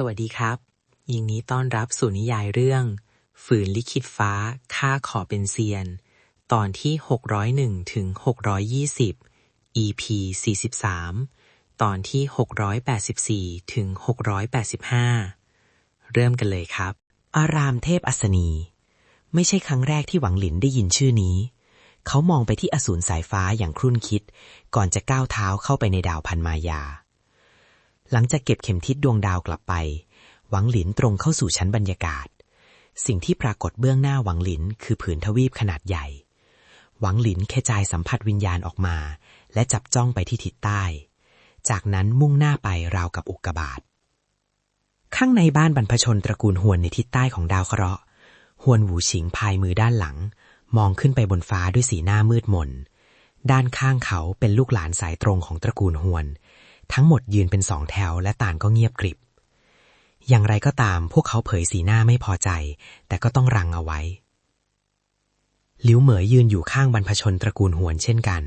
สวัสดีครับ ยินดีต้อนรับสู่นิยายเรื่อง ฝืนลิขิตฟ้าข้าขอเป็นเซียน ตอนที่ 601ถึง620 EP 43 ตอนที่ 684ถึง685 เริ่มกันเลยครับ อารามเทพอัศนี ไม่ใช่ครั้งแรกที่หวังหลินได้ยินชื่อนี้ เขามองไปที่อสูรสายฟ้าอย่างครุ่นคิด ก่อนจะก้าวเท้าเข้าไปในดาวพันมายา หลังจากเก็บเข็มทิศดวงดาวกลับไป หวังหลินตรงเข้าสู่ชั้นบรรยากาศ สิ่งที่ปรากฏเบื้องหน้าหวังหลินคือผืนทวีปขนาดใหญ่ หวังหลินแค่จายสัมผัสวิญญาณออกมา และจับจ้องไปที่ทิศใต้ จากนั้นมุ่งหน้าไปราวกับอุกกาบาตข้างในบ้านบรรพชนตระกูลฮวนในทิศใต้ของดาวเคราะห์ฮวนหูฉิงพายมือด้านหลัง มองขึ้นไปบนฟ้าด้วยสีหน้ามืดมน ด้านข้างเขาเป็นลูกหลานสายตรงของตระกูลฮวน ทั้งหมดยืนเป็นสองแถวและต่างก็เงียบกริบ อย่างไรก็ตามพวกเขาเผยสีหน้าไม่พอใจ แต่ก็ต้องรังเอาไว้หลิวเหมยยืนอยู่ข้างบรรพชนตระกูลฮวนเช่นกัน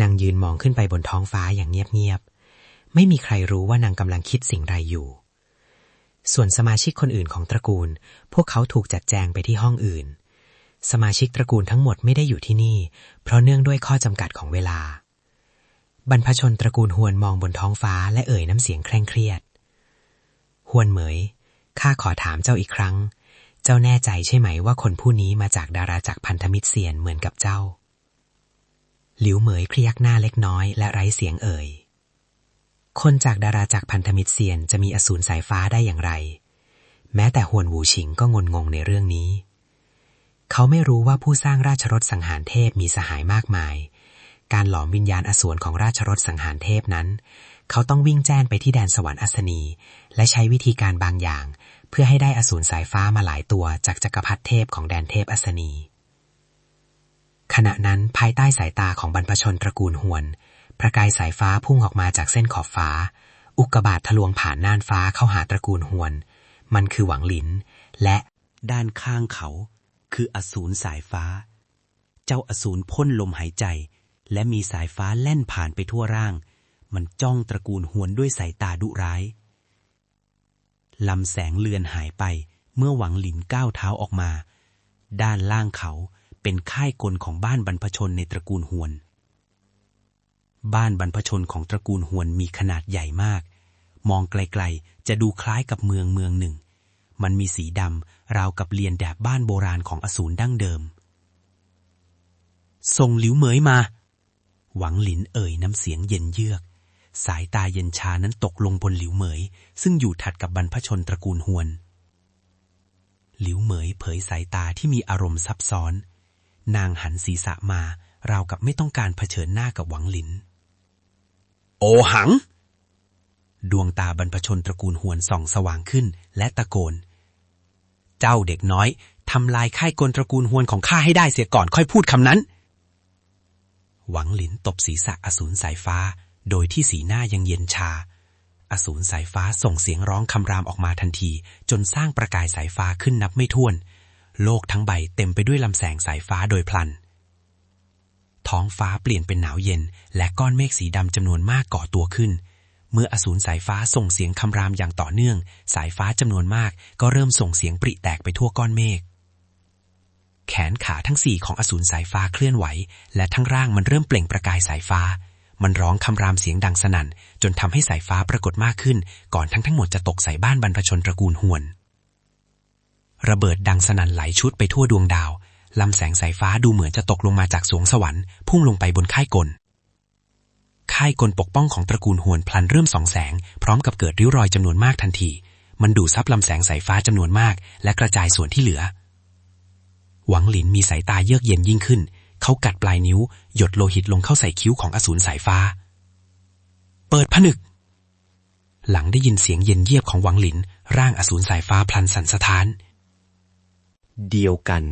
นางยืนมองขึ้นไปบนท้องฟ้าอย่างเงียบๆ ไม่มีใครรู้ว่านางกำลังคิดสิ่งใดอยู่ ส่วนสมาชิกคนอื่นของตระกูล พวกเขาถูกจัดแจงไปที่ห้องอื่น สมาชิกตระกูลทั้งหมดไม่ได้อยู่ที่นี่ เพราะเนื่องด้วยข้อจำกัดของเวลา บรรพชนตระกูลฮวนมองบนท้องฟ้าและเอ่ยน้ำเสียงเคร่งเครียดฮวนเหมย ข้าขอถามเจ้าอีกครั้ง เจ้าแน่ใจใช่ไหมว่าคนผู้นี้มาจากดาราจักพันธมิตรเซียนเหมือนกับเจ้า หลิวเหมยพยักหน้าเล็กน้อยและไร้เสียงเอ่ย คนจากดาราจักพันธมิตรเซียนจะมีอสูรสายฟ้าได้อย่างไร แม้แต่ฮวนหูฉิงก็งนงงในเรื่องนี้ เขาไม่รู้ว่าผู้สร้างราชรถสังหารเทพมีสหายมากมาย การหลอมวิญญาณอสูรของราชรถสังหารเทพนั้น เขาต้องวิ่งแจ้นไปที่แดนสวรรค์อัศนี และใช้วิธีการบางอย่าง เพื่อให้ได้อสูรสายฟ้ามาหลายตัวจากจักรพรรดิเทพของแดนเทพอัศนี ขณะนั้นภายใต้สายตาของบรรพชนตระกูลฮวน ประกายสายฟ้าพุ่งออกมาจากเส้นขอบฟ้า อุกกาบาตทะลวงผ่านน่านฟ้าเข้าหาตระกูลฮวน มันคือหวังหลิน และด้านข้างเขา คืออสูรสายฟ้า เจ้าอสูรพ่นลมหายใจ และมีสายฟ้าแล่นผ่านไปทั่วร่าง มันจ้องตระกูลหวนด้วยสายตาดุร้าย ลำแสงเลือนหายไปเมื่อหวังหลินก้าวเท้าออกมา ด้านล่างเขาเป็นค่ายกลของบ้านบรรพชนในตระกูลหวน บ้านบรรพชนของตระกูลหวนมีขนาดใหญ่มาก มองไกลๆ จะดูคล้ายกับเมืองเมืองหนึ่ง มันมีสีดำราวกับเลียนแบบบ้านโบราณของอสูรดั้งเดิม ส่งหลิวเหมยมา หวังหลินเอ่ยน้ำเสียงเย็นเยือก สายตาเย็นชานั้นตกลงบนหลิวเหมย ซึ่งอยู่ถัดกับบรรพชนตระกูลฮวน หลิวเหมยเผยสายตาที่มีอารมณ์ซับซ้อน นางหันศีรษะมาราวกับไม่ต้องการเผชิญหน้ากับหวังหลิน โอหัง ดวงตาบรรพชนตระกูลฮวนส่องสว่างขึ้นและตะโกน เจ้าเด็กน้อยทำลายค่ายกลตระกูลฮวนของข้าให้ได้เสียก่อนค่อยพูดคำนั้น หวังหลินตบศีรษะอสูรสายฟ้า โดยที่สีหน้ายังเย็นชา อสูรสายฟ้าส่งเสียงร้องคำรามออกมาทันที จนสร้างประกายสายฟ้าขึ้นนับไม่ถ้วน โลกทั้งใบเต็มไปด้วยลำแสงสายฟ้าโดยพลัน ท้องฟ้าเปลี่ยนเป็นหนาวเย็น และก้อนเมฆสีดำจำนวนมากก่อตัวขึ้น เมื่ออสูรสายฟ้าส่งเสียงคำรามอย่างต่อเนื่อง สายฟ้าจำนวนมากก็เริ่มส่งเสียงปริแตกไปทั่วก้อนเมฆ ขนขาทั้งสี่ของอสูรสายฟ้าเคลื่อนไหว และทั้งร่างมันเริ่มเปล่งประกายสายฟ้า มันร้องคำรามเสียงดังสนั่น จนทำให้สายฟ้าปรากฏมากขึ้น ก่อนทั้งทั้งหมดจะตกใส่บ้านบรรพชนตระกูลหวน ระเบิดดังสนั่นไหลชุดไปทั่วดวงดาวลำแสงสายฟ้าดูเหมือนจะตกลงมาจากสวงสวรรค์พุ่งลงไปบนค่ายกลค่ายกลปกป้องของตระกูลหวนพลันเริ่มส่องแสง พร้อมกับเกิดริ้วรอยจำนวนมากทันที มันดูดซับลำแสงสายฟ้าจำนวนมาก และกระจายส่วนที่เหลือ หวังหลินมีสายตาเยือกเย็นยิ่งขึ้น เขากัดปลายนิ้ว หยดโลหิตลงเข้าใส่คิ้วของอสูรสายฟ้า เปิดผนึก หลังได้ยินเสียงเย็นเยียบของหวังหลิน ร่างอสูรสายฟ้าพลันสั่นสะท้าน เดียวกัน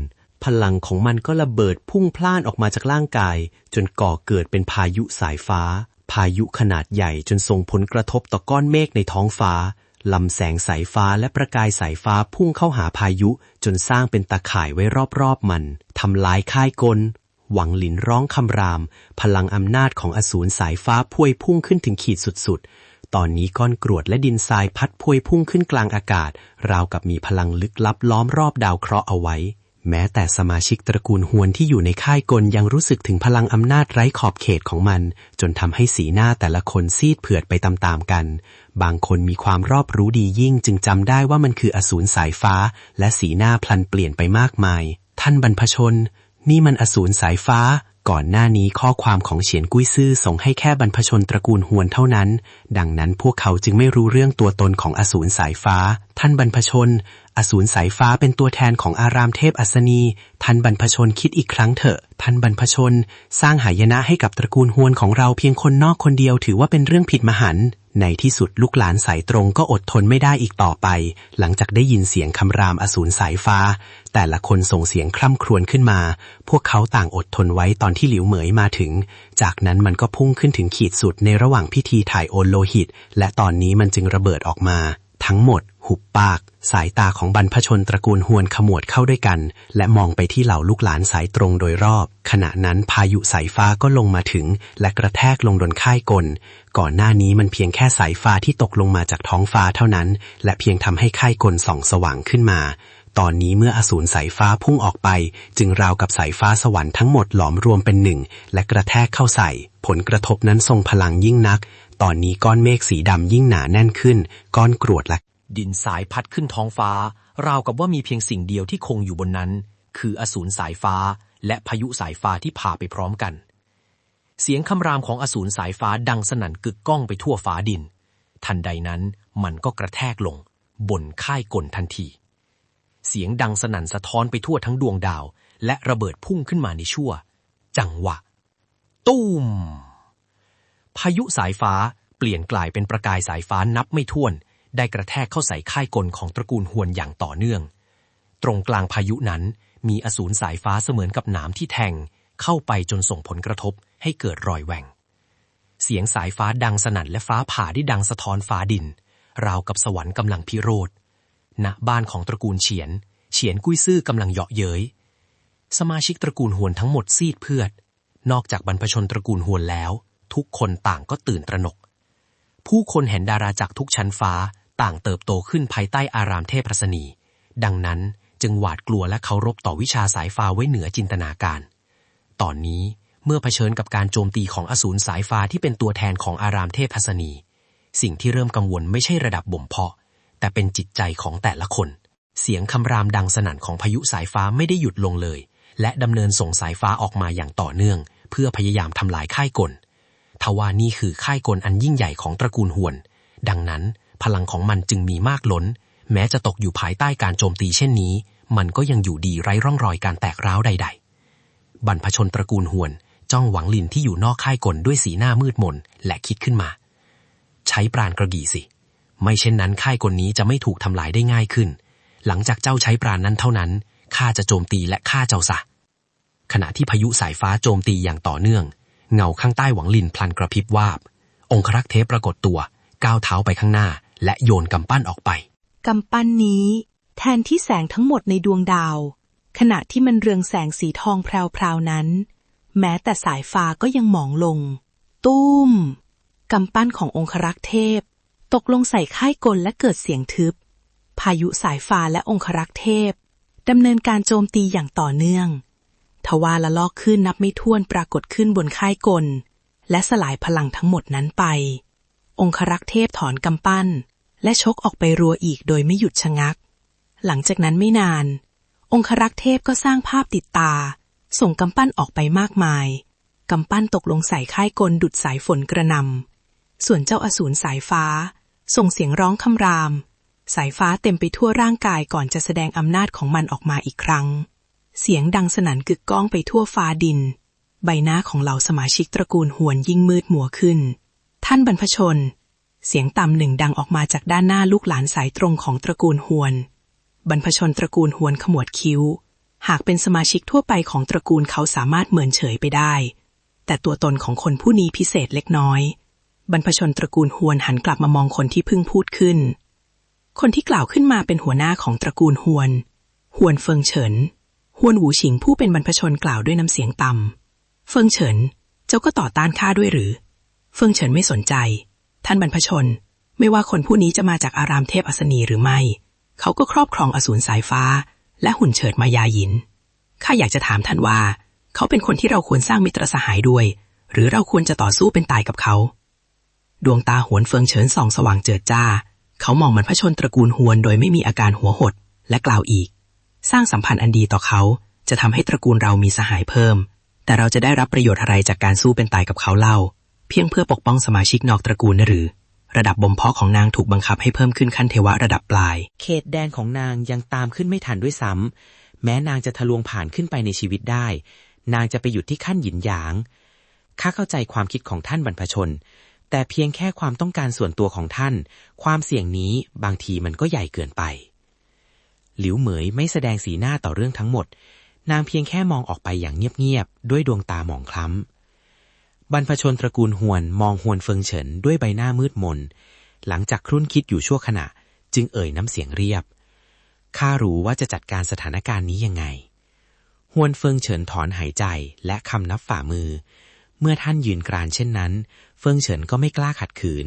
พลังของมันก็ระเบิดพุ่งพล่านออกมาจากร่างกาย จนก่อเกิดเป็นพายุสายฟ้า พายุขนาดใหญ่จนส่งผลกระทบต่อก้อนเมฆในท้องฟ้า ลำแสงสายฟ้าและประกายสายฟ้าพุ่งเข้าหาพายุ จนสร้างเป็นตาข่ายไว้รอบๆมัน ทำลายค่ายกล หวังหลินร้องคำราม พลังอำนาจของอสูรสายฟ้าพวยพุ่งขึ้นถึงขีดสุดๆ ตอนนี้ก้อนกรวดและดินทรายพัดพวยพุ่งขึ้นกลางอากาศ ราวกับมีพลังลึกลับล้อมรอบดาวเคราะห์เอาไว้ แม้แต่สมาชิกตระกูลฮวนที่อยู่ในค่ายกลยังรู้สึกถึงพลังอำนาจไร้ขอบเขตของมัน จนทำให้สีหน้าแต่ละคนซีดเผือดไปตามๆกัน บางคนมีความรอบรู้ดียิ่งจึงจำได้ว่ามันคืออสูรสายฟ้า และสีหน้าพลันเปลี่ยนไปมากมาย ท่านบรรพชน นี่มันอสูรสายฟ้า ก่อนหน้านี้ข้อความของเฉียนกุ้ยซื่อส่งให้แค่บรรพชนตระกูลฮวนเท่านั้น ดังนั้นพวกเขาจึงไม่รู้เรื่องตัวตนของอสูรสายฟ้า ท่านบรรพชน อสูรสายฟ้าเป็นตัวแทนของอารามเทพอัศนี ท่านบรรพชนคิดอีกครั้งเถอะ ท่านบรรพชน สร้างหายนะให้กับตระกูลฮวนของเราเพียงคนนอกคนเดียวถือว่าเป็นเรื่องผิดมหันต์ ในที่สุดลูกหลานสายตรงก็อดทนไม่ได้อีกต่อไป หลังจากได้ยินเสียงคำรามอสูรสายฟ้า แต่ละคนส่งเสียงคร่ำครวญขึ้นมา พวกเขาต่างอดทนไว้ตอนที่หลิวเหมยมาถึง จากนั้นมันก็พุ่งขึ้นถึงขีดสุดในระหว่างพิธีถ่ายโอนโลหิต และตอนนี้มันจึงระเบิดออกมา ทั้งหมด หุบปาก สายตาของบรรพชนตระกูลฮวนขมวดเข้าด้วยกัน และมองไปที่เหล่าลูกหลานสายตรงโดยรอบ ขณะนั้นพายุสายฟ้าก็ลงมาถึง และกระแทกลงบนค่ายกล ก่อนหน้านี้มันเพียงแค่สายฟ้าที่ตกลงมาจากท้องฟ้าเท่านั้น และเพียงทำให้ค่ายกลส่องสว่างขึ้นมาตอนนี้เมื่ออสูรสายฟ้าพุ่งออกไป จึงราวกับสายฟ้าสวรรค์ทั้งหมดหลอมรวมเป็นหนึ่ง และกระแทกเข้าใส่ ผลกระทบนั้นทรงพลังยิ่งนัก ตอนนี้ก้อนเมฆสีดำยิ่งหนาแน่นขึ้น ก้อนกรวดละดินสายพัดขึ้นท้องฟ้า ราวกับว่ามีเพียงสิ่งเดียวที่คงอยู่บนนั้น คืออสูรสายฟ้า และพายุสายฟ้าที่พาไปพร้อมกัน เสียงคำรามของอสูรสายฟ้าดังสนั่นกึกก้องไปทั่วฟ้าดิน ทันใดนั้นมันก็กระแทกลง บนค่ายกลทันที เสียงดังสนั่นสะท้อนไปทั่วทั้งดวงดาว และระเบิดพุ่งขึ้นมาในชั่ว จังหวะ ตุ้ม พายุสายฟ้าเปลี่ยนกลายเป็นประกายสายฟ้านับไม่ถ้วน ได้กระแทกเข้าใส่ค่ายกลของตระกูลฮวนอย่างต่อเนื่อง ตรงกลางพายุนั้นมีอสูรสายฟ้าเสมือนกับหนามที่แทง เข้าไปจนส่งผลกระทบให้เกิดรอยแหว่ง เสียงสายฟ้าดังสนั่นและฟ้าผ่าที่ดังสะท้อนฟ้าดิน ราวกับสวรรค์กำลังพิโรธณบ้านของตระกูลเฉียน เฉียนกุ้ยซื่อกำลังเหยาะเย้ย สมาชิกตระกูลฮวนทั้งหมดซีดเพือด นอกจากบรรพชนตระกูลฮวนแล้ว ทุกคนต่างก็ตื่นตระหนก ผู้คนเห็นดาราจากทุกชั้นฟ้าต่างเติบโตขึ้นภายใต้อารามเทพรัศนี ดังนั้นจึงหวาดกลัวและเคารพต่อวิชาสายฟ้าไว้เหนือจินตนาการ ตอนนี้เมื่อเผชิญกับการโจมตีของอสูรสายฟ้าที่เป็นตัวแทนของอารามเทพพัสนี สิ่งที่เริ่มกังวลไม่ใช่ระดับบ่มเพาะ แต่เป็นจิตใจของแต่ละคน เสียงคำรามดังสนั่นของพายุสายฟ้าไม่ได้หยุดลงเลย และดำเนินส่งสายฟ้าออกมาอย่างต่อเนื่อง เพื่อพยายามทำลายค่ายกล ทว่านี่คือค่ายกลอันยิ่งใหญ่ของตระกูลฮวน ดังนั้นพลังของมันจึงมีมากล้น แม้จะตกอยู่ภายใต้การโจมตีเช่นนี้ มันก็ยังอยู่ดีไร้ร่องรอยการแตกร้าวใด ๆ บรรพชนตระกูลฮวนจ้องหวังลินที่อยู่นอกค่ายกลด้วยสีหน้ามืดมนและคิดขึ้นมา ใช้ปราณกระบี่สิ ไม่เช่นนั้นค่ายกลนี้จะไม่ถูกทำลายได้ง่ายขึ้น หลังจากเจ้าใช้ปราณนั้นเท่านั้นข้าจะโจมตีและฆ่าเจ้าซะขณะที่พายุสายฟ้าโจมตีอย่างต่อเนื่อง เงาข้างใต้หวังลินพลันกระพริบวาบ องครักษ์เทพปรากฏตัว ก้าวเท้าไปข้างหน้า และโยนกำปั้นออกไป กำปั้นนี้ แทนที่แสงทั้งหมดในดวงดาว ขณะที่มันเรืองแสงสีทองแพรวๆนั้น แม้แต่สายฟ้าก็ยังหมองลง ตุ้มกำปั้นขององครักษ์เทพ ตกลงใส่ค่ายกลและเกิดเสียงทึบ พายุสายฟ้าและองครักษ์เทพดำเนินการโจมตีอย่างต่อเนื่อง ทว่าละลอกขึ้นนับไม่ถ้วนปรากฏขึ้นบนค่ายกล และสลายพลังทั้งหมดนั้นไป องครักษ์เทพถอนกำปั้น และชกออกไปรัวอีกโดยไม่หยุดชะงัก หลังจากนั้นไม่นาน องครักษ์เทพก็สร้างภาพติดตา ส่งกำปั้นออกไปมากมายกำปั้นตกลงใส่ค่ายกลดุดสายฝนกระนำส่วนเจ้าอสูรสายฟ้า ส่งเสียงร้องคำราม สายฟ้าเต็มไปทั่วร่างกายก่อนจะแสดงอำนาจของมันออกมาอีกครั้ง เสียงดังสนั่นกึกก้องไปทั่วฟ้าดิน ใบหน้าของเหล่าสมาชิกตระกูลหวนยิ่งมืดมัวขึ้น ท่านบรรพชน เสียงต่ำหนึ่งดังออกมาจากด้านหน้าลูกหลานสายตรงของตระกูลฮวน บรรพชนตระกูลฮวนขมวดคิ้ว หากเป็นสมาชิกทั่วไปของตระกูลเขาสามารถเหมือนเฉยไปได้ แต่ตัวตนของคนผู้นี้พิเศษเล็กน้อย บรรพชนตระกูลฮวนหันกลับมามองคนที่เพิ่งพูดขึ้น คนที่กล่าวขึ้นมาเป็นหัวหน้าของตระกูลฮวนฮวนเฟิงเฉิน ฮวนหูฉิงผู้เป็นบรรพชนกล่าวด้วยน้ำเสียงต่ำเฟิงเฉิน เจ้าก็ต่อต้านข้าด้วยหรือ เฟิงเฉินไม่สนใจ ท่านบรรพชน ไม่ว่าคนผู้นี้จะมาจากอารามเทพอัศนีหรือไม่ เขาก็ครอบครองอสูรสายฟ้า และหุ่นเฉิดมายายินข้าอยากจะถามท่านว่า เขาเป็นคนที่เราควรสร้างมิตรสหายด้วย หรือเราควรจะต่อสู้เป็นตายกับเขา ดวงตาหวนเฟิงเฉินส่องสว่างเจิดจ้า เขามองบรรพชนตระกูลฮวนโดยไม่มีอาการหัวหดและกล่าวอีก สร้างสัมพันธ์อันดีต่อเขา จะทำให้ตระกูลเรามีสหายเพิ่ม แต่เราจะได้รับประโยชน์อะไรจากการสู้เป็นตายกับเขาเล่า เพียงเพื่อปกป้องสมาชิกนอกตระกูลนะหรือ ระดับบ่มเพาะของนางถูกบังคับให้เพิ่มขึ้นขั้นเทวะระดับปลาย เขตแดนของนางยังตามขึ้นไม่ทันด้วยซ้ำแม้นางจะทะลวงผ่านขึ้นไปในชีวิตได้ นางจะไปหยุดที่ขั้นหยินหยางข้าเข้าใจความคิดของท่านบรรพชน แต่เพียงแค่ความต้องการส่วนตัวของท่าน ความเสี่ยงนี้บางทีมันก็ใหญ่เกินไป หลิวเหมยไม่แสดงสีหน้าต่อเรื่องทั้งหมด นางเพียงแค่มองออกไปอย่างเงียบๆ ด้วยดวงตาหมองคล้ำ บรรพชนตระกูลฮวนมองฮวนเฟิงเฉินด้วยใบหน้ามืดมน หลังจากครุ่นคิดอยู่ชั่วขณะ จึงเอ่ยน้ำเสียงเรียบ ข้ารู้ว่าจะจัดการสถานการณ์นี้ยังไงฮวนเฟิงเฉินถอนหายใจและคำนับฝ่ามือ เมื่อท่านยืนกรานเช่นนั้น เฟิงเฉินก็ไม่กล้าขัดขืน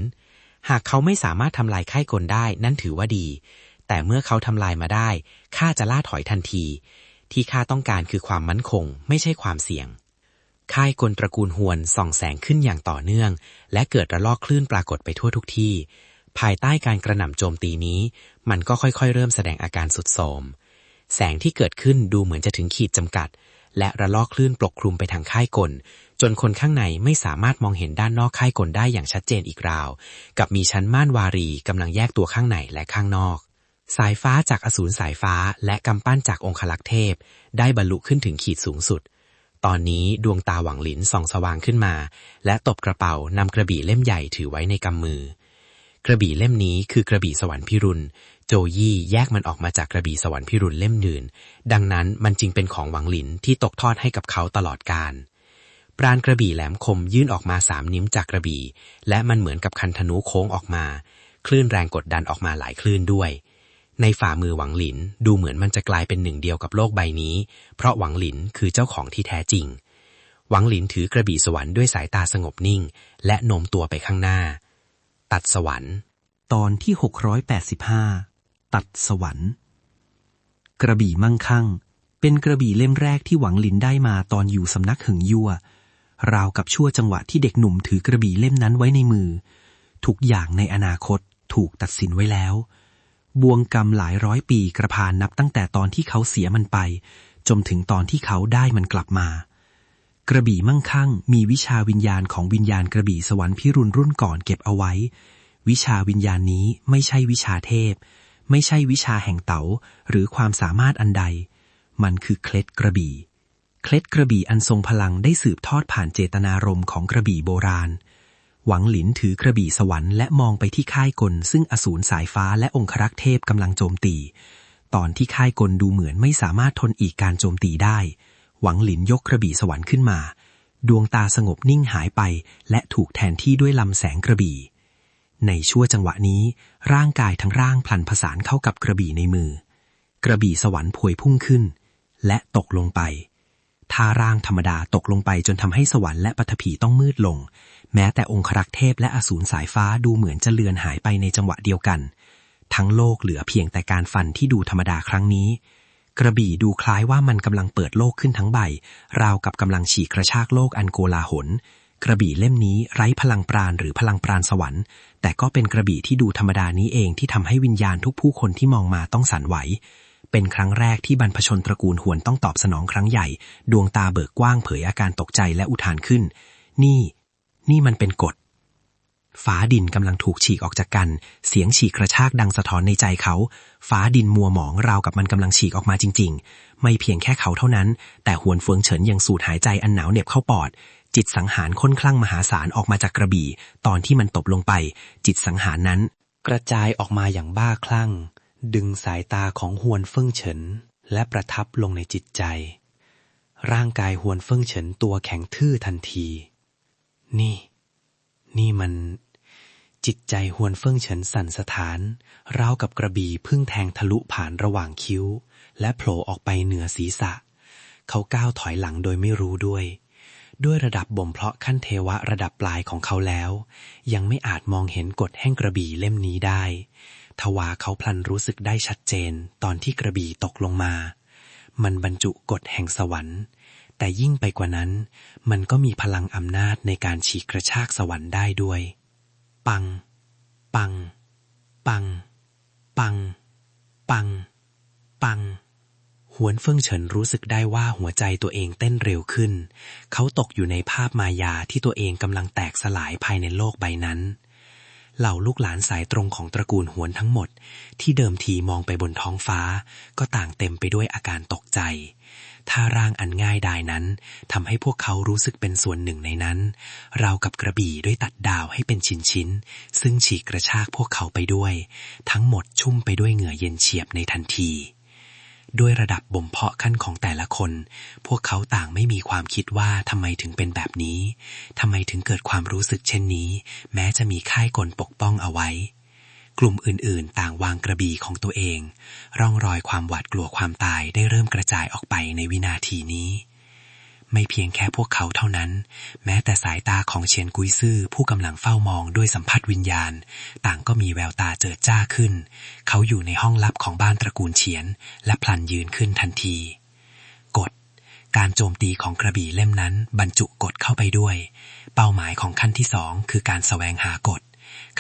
หากเขาไม่สามารถทำลายค่ายกลได้นั่นถือว่าดี แต่เมื่อเขาทำลายมาได้ข้าจะล่าถอยทันที ที่ข้าต้องการคือความมั่นคง ไม่ใช่ความเสี่ยง ค่ายกลตระกูลฮวนส่องแสงขึ้นอย่างต่อเนื่อง และเกิดระลอกคลื่นปรากฏไปทั่วทุกที่ ภายใต้การกระหน่ำโจมตีนี้ มันก็ค่อยๆ เริ่มแสดงอาการสุดโทมแสงที่เกิดขึ้นดูเหมือนจะถึงขีดจำกัด และระลอกคลื่นปกคลุมไปทางค่ายกล จนคนข้างในไม่สามารถมองเห็นด้านนอกค่ายกลได้อย่างชัดเจนอีกราว กับมีชั้นม่านวารีกำลังแยกตัวข้างในและข้างนอก สายฟ้าจากอสูรสายฟ้าและกำปั้นจากองคลักษ์เทพ ได้บรรลุขึ้นถึงขีดสูงสุด ตอนนี้ดวงตาหวังหลินส่องสว่างขึ้นมา และตบกระเป๋านำกระบี่เล่มใหญ่ถือไว้ในกำมือ กระบี่เล่มนี้คือกระบี่สวรรค์พิรุณ โจยี่แยกมันออกมาจากกระบี่สวรรค์พิรุณเล่มอื่นดังนั้นมันจึงเป็นของหวังหลินที่ตกทอดให้กับเขาตลอดกาลปราณกระบี่แหลมคมยื่นออกมาสามนิ้วจากกระบี่ และมันเหมือนกับคันธนูโค้งออกมา คลื่นแรงกดดันออกมาหลายคลื่นด้วย ในฝ่ามือหวังหลินดูเหมือนมันจะกลายเป็นหนึ่งเดียวกับโลกใบนี้ เพราะหวังหลินคือเจ้าของที่แท้จริง หวังหลินถือกระบี่สวรรค์ด้วยสายตาสงบนิ่ง และโน้มตัวไปข้างหน้า ตัดสวรรค์ ตอนที่ 685 ตัดสวรรค์ กระบี่มั่งคั่ง เป็นกระบี่เล่มแรกที่หวังหลินได้มาตอนอยู่สำนักหึงยั่วราวกับชั่วจังหวะที่เด็กหนุ่มถือกระบี่เล่มนั้นไว้ในมือ ทุกอย่างในอนาคตถูกตัดสินไว้แล้ว บวงกรรมหลายร้อยปีกระพานนับตั้งแต่ตอนที่เขาเสียมันไป จนถึงตอนที่เขาได้มันกลับมา กระบี่มั่งคั่ง มีวิชาวิญญาณของวิญญาณกระบี่สวรรค์พิรุณรุ่นก่อนเก็บเอาไว้ วิชาวิญญาณนี้ไม่ใช่วิชาเทพ ไม่ใช่วิชาแห่งเต๋าหรือความสามารถอันใด มันคือเคล็ดกระบี่ เคล็ดกระบี่อันทรงพลังได้สืบทอดผ่านเจตนารมณ์ของกระบี่โบราณ หวังหลินถือกระบี่สวรรค์และมองไปที่ค่ายกลซึ่งอสูรสายฟ้าและองครักษ์เทพกำลังโจมตี ตอนที่ค่ายกลดูเหมือนไม่สามารถทนอีกการโจมตีได้ หวังหลินยกกระบี่สวรรค์ขึ้นมา ดวงตาสงบนิ่งหายไป และถูกแทนที่ด้วยลำแสงกระบี่ ในชั่วจังหวะนี้ ร่างกายทั้งร่างพลันผสานเข้ากับกระบี่ในมือ กระบี่สวรรค์พวยพุ่งขึ้น และตกลงไปท่าร่างธรรมดาตกลงไปจนทำให้สวรรค์และปฐพีต้องมืดลง แม้แต่องครักษ์เทพและอสูรสายฟ้าดูเหมือนจะเลือนหายไปในจังหวะเดียวกัน ทั้งโลกเหลือเพียงแต่การฟันที่ดูธรรมดาครั้งนี้ กระบี่ดูคล้ายว่ามันกำลังเปิดโลกขึ้นทั้งใบ ราวกับกำลังฉีกกระชากโลกอันโกลาหล กระบี่เล่มนี้ไร้พลังปราณหรือพลังปราณสวรรค์ แต่ก็เป็นกระบี่ที่ดูธรรมดานี้เองที่ทำให้วิญญาณทุกผู้คนที่มองมาต้องสั่นไหวเป็นครั้งแรกที่บรรพชนตระกูลหวนต้องตอบสนองครั้งใหญ่ ดวงตาเบิกกว้างเผยอาการตกใจและอุทานขึ้น นี่ นี่มันเป็นกฎฟ้าดินกำลังถูกฉีกออกจากกัน เสียงฉีกกระชากดังสะท้อนในใจเขาฟ้าดินมัวหมองราวกับมันกำลังฉีกออกมาจริง ๆ ไม่เพียงแค่เขาเท่านั้น แต่หวนเฟืองเฉินยังสูดหายใจอันหนาวเหน็บเข้าปอด จิตสังหารค้นคลั่งมหาศาลออกมาจากกระบี่ ตอนที่มันตกลงไป จิตสังหารนั้น กระจายออกมาอย่างบ้าคลั่ง ดึงสายตาของฮวนเฟิ่งเฉิน และประทับลงในจิตใจ ร่างกายฮวนเฟิ่งเฉินตัวแข็งทื่อทันที นี่ นี่มัน จิตใจฮวนเฟิ่งเฉินสั่นสะท้านราวกับกระบี่พึ่งแทงทะลุผ่านระหว่างคิ้ว และโผล่ออกไปเหนือศีรษะ เขาก้าวถอยหลังโดยไม่รู้ด้วย ด้วยระดับบ่มเพาะขั้นเทวะระดับปลายของเขาแล้ว ยังไม่อาจมองเห็นกฎแห่งกระบี่เล่มนี้ได้ทว่าเขาพลันรู้สึกได้ชัดเจนตอนที่กระบี่ตกลงมา มันบรรจุกฎแห่งสวรรค์ แต่ยิ่งไปกว่านั้น มันก็มีพลังอำนาจในการฉีกกระชากสวรรค์ได้ด้วย ปัง ปัง ปัง ปัง ปัง ปัง หวนเฟิ่งเฉินรู้สึกได้ว่าหัวใจตัวเองเต้นเร็วขึ้น เขาตกอยู่ในภาพมายาที่ตัวเองกำลังแตกสลายภายในโลกใบนั้นเหล่าลูกหลานสายตรงของตระกูลหวนทั้งหมด ที่เดิมทีมองไปบนท้องฟ้า ก็ต่างเต็มไปด้วยอาการตกใจ ท่าร่างอันง่ายดายนั้นทำให้พวกเขารู้สึกเป็นส่วนหนึ่งในนั้น เรากับกระบี่ด้วยตัดดาวให้เป็นชิ้นๆ ซึ่งฉีกกระชากพวกเขาไปด้วย ทั้งหมดชุ่มไปด้วยเหงื่อเย็นเฉียบในทันที ด้วยระดับบ่มเพาะขั้นของแต่ละคน พวกเขาต่างไม่มีความคิดว่าทำไมถึงเป็นแบบนี้ทำไมถึงเกิดความรู้สึกเช่นนี้ แม้จะมีค่ายกลปกป้องเอาไว้ กลุ่มอื่นๆ ต่างวางกระบี่ของตัวเอง ร่องรอยความหวาดกลัวความตายได้เริ่มกระจายออกไปในวินาทีนี้ ไม่เพียงแค่พวกเขาเท่านั้น แม้แต่สายตาของเชียนกุยซื่อผู้กำลังเฝ้ามองด้วยสัมผัสวิญญาณ ต่างก็มีแววตาเจิดจ้าขึ้น เขาอยู่ในห้องลับของบ้านตระกูลเฉียน และพลันยืนขึ้นทันทีกฎการโจมตีของกระบี่เล่มนั้นบรรจุกฎเข้าไปด้วย เป้าหมายของขั้นที่สองคือการแสวงหากฎ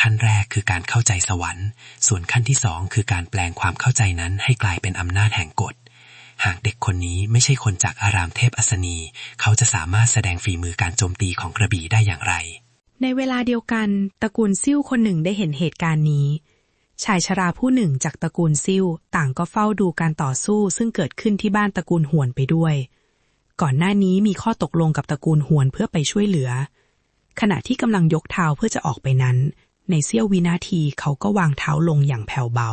ขั้นแรกคือการเข้าใจสวรรค์ ส่วนขั้นที่สองคือการแปลงความเข้าใจนั้นให้กลายเป็นอำนาจแห่งกฎ หากเด็กคนนี้ไม่ใช่คนจากอารามเทพอัสนี เขาจะสามารถแสดงฝีมือการโจมตีของกระบี่ได้อย่างไร ในเวลาเดียวกันตระกูลซิ่วคนหนึ่งได้เห็นเหตุการณ์นี้ ชายชราผู้หนึ่งจากตระกูลซิ่วต่างก็เฝ้าดูการต่อสู้ซึ่งเกิดขึ้นที่บ้านตระกูลหวนไปด้วย ก่อนหน้านี้มีข้อตกลงกับตระกูลหวนเพื่อไปช่วยเหลือ ขณะที่กำลังยกเท้าเพื่อจะออกไปนั้น ในเสี้ยววินาทีเขาก็วางเท้าลงอย่างแผ่วเบา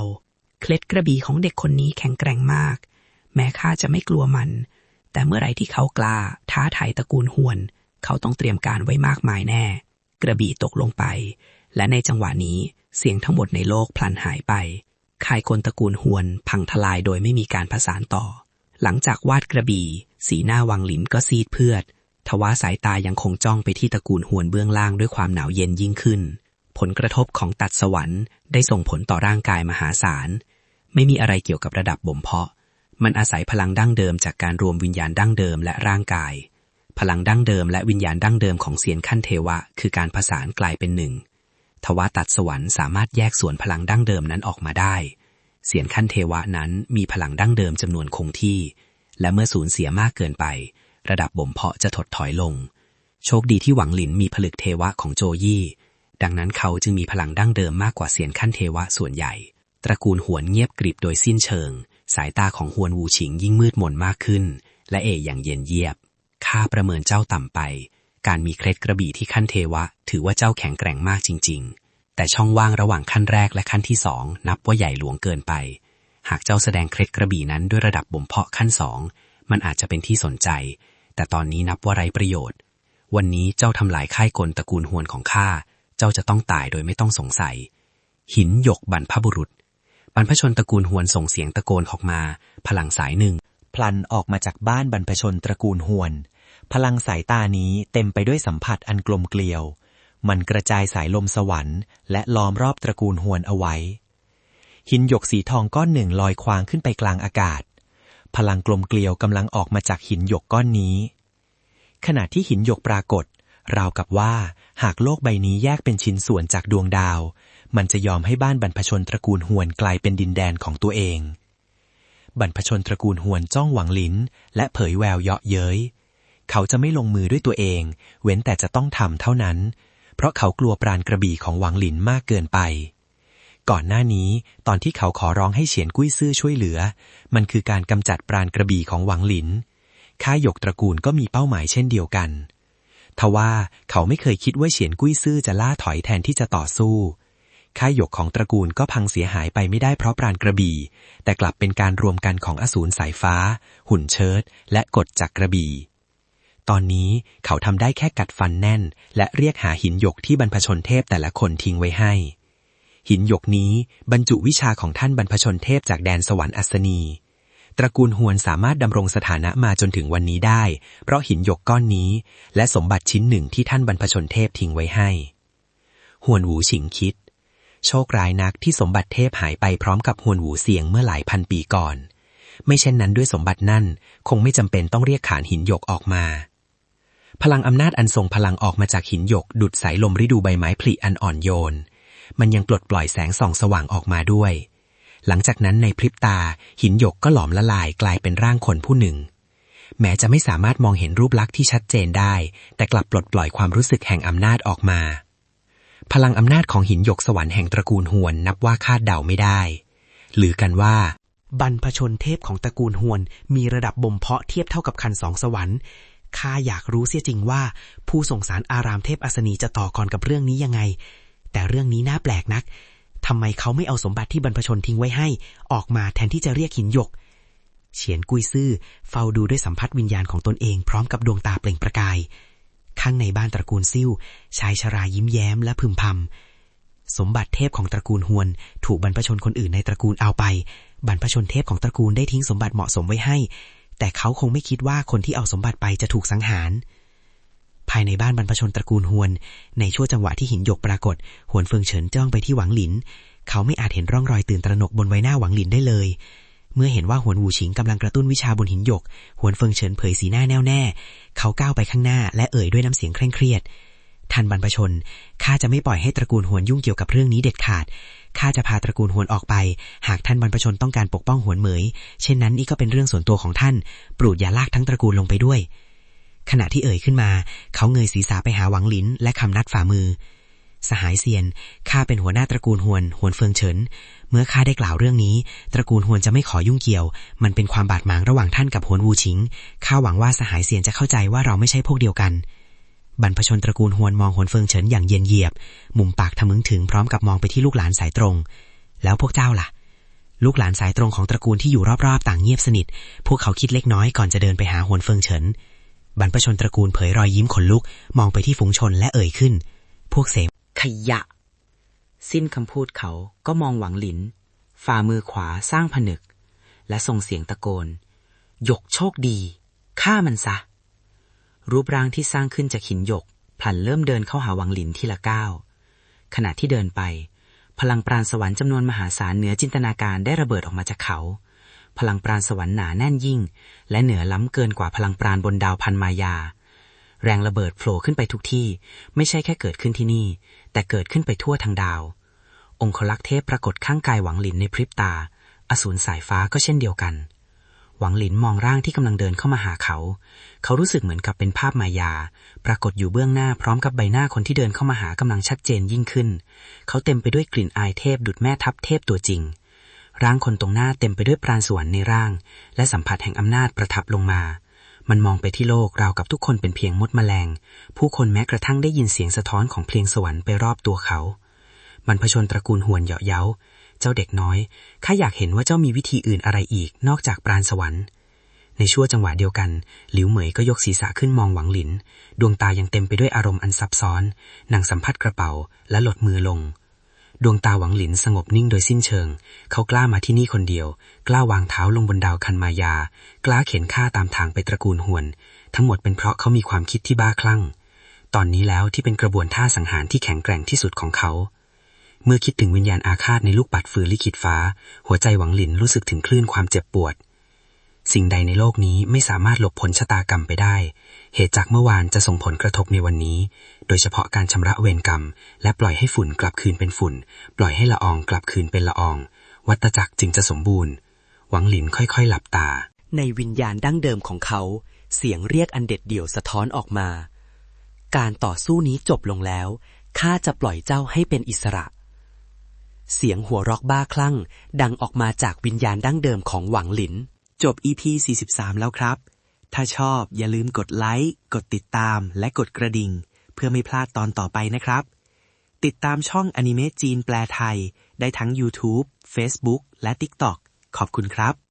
เคล็ดกระบี่ของเด็กคนนี้แข็งแกร่งมาก แม้ข้าจะไม่กลัวมัน แต่เมื่อไรที่เขากล้า ท้าทายตระกูลหวน เขาต้องเตรียมการไว้มากมายแน่ กระบี่ตกลงไป และในจังหวะนี้เสียงทั้งหมดในโลกพลันหายไปค่ายคนตระกูลหวนพังทลายโดยไม่มีการผสานต่อ หลังจากวาดกระบี่ สีหน้าวังหลินก็ซีดเพือด ทว่าสายตายังคงจ้องไปที่ตระกูลหวนเบื้องล่างด้วยความหนาวเย็นยิ่งขึ้น ผลกระทบของตัดสวรรค์ได้ส่งผลต่อร่างกายมหาศาล ไม่มีอะไรเกี่ยวกับระดับบ่มเพาะ มันอาศัยพลังดั้งเดิมจากการรวมวิญญาณดั้งเดิมและร่างกาย พลังดั้งเดิมและวิญญาณดั้งเดิมของเสียนขั้นเทวะ คือการผสานกลายเป็นหนึ่ง ทว่าตัดสวรรค์สามารถแยกส่วนพลังดั้งเดิมนั้นออกมาได้ เสียนขั้นเทวะนั้นมีพลังดั้งเดิมจำนวนคงที่ และเมื่อสูญเสียมากเกินไป ระดับบ่มเพาะจะถดถอยลง โชคดีที่หวังหลินมีผลึกเทวะของโจยี่ ดังนั้นเขาจึงมีพลังดั้งเดิมมากกว่าเสียนขั้นเทวะส่วนใหญ่ ตระกูลหวนเงียบกริบโดยสิ้นเชิง สายตาของฮวนวูชิงยิ่งมืดมนมากขึ้น และเอ่ยอย่างเย็นเยียบ ข้าประเมินเจ้าต่ำไป การมีเคล็ดกระบี่ที่ขั้นเทวะ ถือว่าเจ้าแข็งแกร่งมากจริง ๆ แต่ช่องว่างระหว่างขั้นแรกและขั้นที่สองนับว่าใหญ่หลวงเกินไป หากเจ้าแสดงเคล็ดกระบี่นั้นด้วยระดับบ่มเพาะขั้นสองมันอาจจะเป็นที่สนใจ แต่ตอนนี้นับว่าไร้ประโยชน์ วันนี้เจ้าทำลายค่ายกลตระกูลฮวนของข้า จ้าจะต้องตายโดยไม่ต้องสงสัย หินหยกบรรพบุรุษ บรรพชนตระกูลฮวนส่งเสียงตะโกนออกมา พลังสายหนึ่ง พลันออกมาจากบ้านบรรพชนตระกูลหวน พลังสายตานี้เต็มไปด้วยสัมผัสอันกลมเกลียว มันกระจายสายลมสวรรค์และล้อมรอบตระกูลหวนเอาไว้ หินหยกสีทองก้อนหนึ่งลอยควางขึ้นไปกลางอากาศ พลังกลมเกลียวกำลังออกมาจากหินหยกก้อนนี้ ขณะที่หินหยกปรากฏราวกับว่า หากโลกใบนี้แยกเป็นชิ้นส่วนจากดวงดาว มันจะยอมให้บ้านบรรพชนตระกูลหวนกลายเป็นดินแดนของตัวเอง บรรพชนตระกูลหวนจ้องหวังลิ้น และเผยแววเยาะเย้ย เขาจะไม่ลงมือด้วยตัวเอง เว้นแต่จะต้องทำเท่านั้น เพราะเขากลัวปราณกระบี่ของหวังหลินมากเกินไป ก่อนหน้านี้ตอนที่เขาขอร้องให้เฉียนกุ้ยซื่อช่วยเหลือ มันคือการกำจัดปราณกระบี่ของหวังหลินค่าหยกตระกูลก็มีเป้าหมายเช่นเดียวกัน ทว่าเขาไม่เคยคิดว่าเฉียนกุ้ยซื่อจะล่าถอยแทนที่จะต่อสู้ ค่ายหยกของตระกูลก็พังเสียหายไปไม่ได้เพราะปราณกระบี่ แต่กลับเป็นการรวมกันของอสูรสายฟ้า หุ่นเชิด และกฎจากกระบี่ ตอนนี้เขาทำได้แค่กัดฟันแน่น และเรียกหาหินหยกที่บรรพชนเทพแต่ละคนทิ้งไว้ให้ หินหยกนี้บรรจุวิชาของท่านบรรพชนเทพจากแดนสวรรค์อัศนี ตระกูลฮวนสามารถดำรงสถานะมาจนถึงวันนี้ได้ เพราะหินหยกก้อนนี้ และสมบัติชิ้นหนึ่งที่ท่านบรรพชนเทพทิ้งไว้ให้ฮวนหูฉิงคิด โชคร้ายนักที่สมบัติเทพหายไปพร้อมกับฮวนหูเสียงเมื่อหลายพันปีก่อน ไม่เช่นนั้นด้วยสมบัตินั่น คงไม่จำเป็นต้องเรียกขานหินหยกออกมา พลังอำนาจอันทรงพลังออกมาจากหินหยกดุดสายลมฤดูใบไม้ผลิอันอ่อนโยน มันยังปลดปล่อยแสงส่องสว่างออกมาด้วย หลังจากนั้นในพริบตา หินหยกก็หลอมละลายกลายเป็นร่างคนผู้หนึ่ง แม้จะไม่สามารถมองเห็นรูปลักษณ์ที่ชัดเจนได้ แต่กลับปลดปล่อยความรู้สึกแห่งอำนาจออกมา พลังอำนาจของหินหยกสวรรค์แห่งตระกูลฮวนนับว่าคาดเดาไม่ได้ หรือกันว่า บรรพชนเทพของตระกูลฮวน มีระดับบ่มเพาะเทียบเท่ากับคันสองสวรรค์ข้าอยากรู้เสียจริงว่า ผู้ส่งสารอารามเทพอัศนีจะต่อกรกับเรื่องนี้ยังไง แต่เรื่องนี้น่าแปลกนัก ทำไมเขาไม่เอาสมบัติที่บรรพชนทิ้งไว้ให้ ออกมาแทนที่จะเรียกหินหยก เฉียนกุยซื่อเฝ้าดูด้วยสัมผัสวิญญาณของตนเองพร้อมกับดวงตาเปล่งประกาย ข้างในบ้านตระกูลซิ่วชายชรายิ้มแย้มและพึมพำสมบัติเทพของตระกูลฮวน ถูกบรรพชนคนอื่นในตระกูลเอาไป บรรพชนเทพของตระกูลได้ทิ้งสมบัติเหมาะสมไว้ให้ แต่เขาคงไม่คิดว่าคนที่เอาสมบัติไปจะถูกสังหาร ภายในบ้านบรรพชนตระกูลฮวน ในช่วงจังหวะที่หินหยกปรากฏ หวนเฟิงเฉินจ้องไปที่หวังหลิน เขาไม่อาจเห็นร่องรอยตื่นตระหนกบนใบหน้าหวังหลินได้เลย เมื่อเห็นว่าหวนหูฉิงกำลังกระตุ้นวิชาบนหินหยก หวนเฟิงเฉินเผยสีหน้าแน่วแน่ เขาก้าวไปข้างหน้าและเอ่ยด้วยน้ำเสียงเคร่งเครียด ท่านบรรพชน ข้าจะไม่ปล่อยให้ตระกูลหวนยุ่งเกี่ยวกับเรื่องนี้เด็ดขาด ข้าจะพาตระกูลหวนออกไป หากท่านบรรพชนต้องการปกป้องหวนเหมย เช่นนั้นนี่ก็เป็นเรื่องส่วนตัวของท่านปรดอย่าลากทั้งตระกูลลงไปด้วย ขณะที่เอ่ยขึ้นมา เขาเงยศีรษะไปหาหวังหลินและคำนัดฝ่ามือ สหายเซียน ข้าเป็นหัวหน้าตระกูลหวน หวนเฟิงเฉิน เมื่อข้าได้กล่าวเรื่องนี้ ตระกูลหวนจะไม่ขอยุ่งเกี่ยว มันเป็นความบาดหมางระหว่างท่านกับหวนวูชิง ข้าหวังว่าสหายเซียนจะเข้าใจว่าเราไม่ใช่พวกเดียวกัน บรรพชนตระกูลฮวนมองหวนเฟิงเฉินอย่างเย็นเยียบ มุมปากทะมึงถึงพร้อมกับมองไปที่ลูกหลานสายตรง แล้วพวกเจ้าล่ะลูกหลานสายตรงของตระกูลที่อยู่รอบๆ ต่างเงียบสนิท พวกเขาคิดเล็กน้อยก่อนจะเดินไปหาหวนเฟิงเฉิน บรรพชนตระกูลเผยรอยยิ้มขนลุก มองไปที่ฝูงชนและเอ่ยขึ้น พวกเสมขยะ สิ้นคำพูดเขาก็มองหวังหลิน ฝ่ามือขวาสร้างผนึก และส่งเสียงตะโกนยกโชคดีฆ่ามันซะ รูปร่างที่สร้างขึ้นจากหินหยกพลันเริ่มเดินเข้าหาหวังหลินทีละก้าวขณะที่เดินไป พลังปราณสวรรค์จำนวนมหาศาลเหนือจินตนาการได้ระเบิดออกมาจากเขา พลังปราณสวรรค์หนาแน่นยิ่ง และเหนือล้ำเกินกว่าพลังปราณบนดาวพันมายา แรงระเบิดโผล่ขึ้นไปทุกที่ ไม่ใช่แค่เกิดขึ้นที่นี่ แต่เกิดขึ้นไปทั่วทางดาว องคลักษ์เทพปรากฏข้างกายหวังหลินในพริบตา อสูรสายฟ้าก็เช่นเดียวกัน หวังหลินมองร่างที่กำลังเดินเข้ามาหาเขา เขารู้สึกเหมือนกับเป็นภาพมายา ปรากฏอยู่เบื้องหน้าพร้อมกับใบหน้าคนที่เดินเข้ามาหากำลังชัดเจนยิ่งขึ้น เขาเต็มไปด้วยกลิ่นอายเทพดุจแม่ทัพเทพตัวจริง ร่างคนตรงหน้าเต็มไปด้วยปราณสวรรค์ในร่าง และสัมผัสแห่งอำนาจประทับลงมา มันมองไปที่โลกราวกับทุกคนเป็นเพียงมดแมลง ผู้คนแม้กระทั่งได้ยินเสียงสะท้อนของเพลงสวรรค์ไปรอบตัวเขาบรรพชนตระกูลหวนเหยาะเย้า เจ้าเด็กน้อย ข้าอยากเห็นว่าเจ้ามีวิธีอื่นอะไรอีกนอกจากปราณสวรรค์ ในช่วงจังหวะเดียวกัน หลิวเหมยก็ยกศีรษะขึ้นมองหวังหลิน ดวงตายังเต็มไปด้วยอารมณ์อันซับซ้อน นางสัมผัสกระเป๋าและหลดมือลง ดวงตาหวังหลินสงบนิ่งโดยสิ้นเชิง เขากล้ามาที่นี่คนเดียว กล้าวางเท้าลงบนดาวคันมายา กล้าเข็นข้าตามทางไปตระกูลหวน ทั้งหมดเป็นเพราะเขามีความคิดที่บ้าคลั่ง ตอนนี้แล้วที่เป็นกระบวนท่าสังหารที่แข็งแกร่งที่สุดของเขา เมื่อคิดถึงวิญญาณอาฆาตในลูกปัดฝืนลิขิตฟ้า หัวใจหวังหลินรู้สึกถึงคลื่นความเจ็บปวด สิ่งใดในโลกนี้ไม่สามารถหลบผลชะตากรรมไปได้ เหตุจากเมื่อวานจะส่งผลกระทบในวันนี้ โดยเฉพาะการชำระเวรกรรม และปล่อยให้ฝุ่นกลับคืนเป็นฝุ่น ปล่อยให้ละอองกลับคืนเป็นละออง วัตจักรจึงจะสมบูรณ์ หวังหลินค่อยๆ หลับตา ในวิญญาณดั้งเดิมของเขา เสียงเรียกอันเด็ดเดี่ยวสะท้อนออกมา การต่อสู้นี้จบลงแล้วข้าจะปล่อยเจ้าให้เป็นอิสระ เสียงหัวเรอกบ้าคลั่ง ดังออกมาจากวิญญาณดั้งเดิมของหวังหลิน จบ EP 43 แล้วครับ ถ้าชอบอย่าลืมกดไลค์ กดติดตาม และกดกระดิ่ง เพื่อไม่พลาดตอนต่อไปนะครับ ติดตามช่องอนิเมะจีนแปลไทย ได้ทั้ง YouTube Facebook และ TikTok ขอบคุณครับ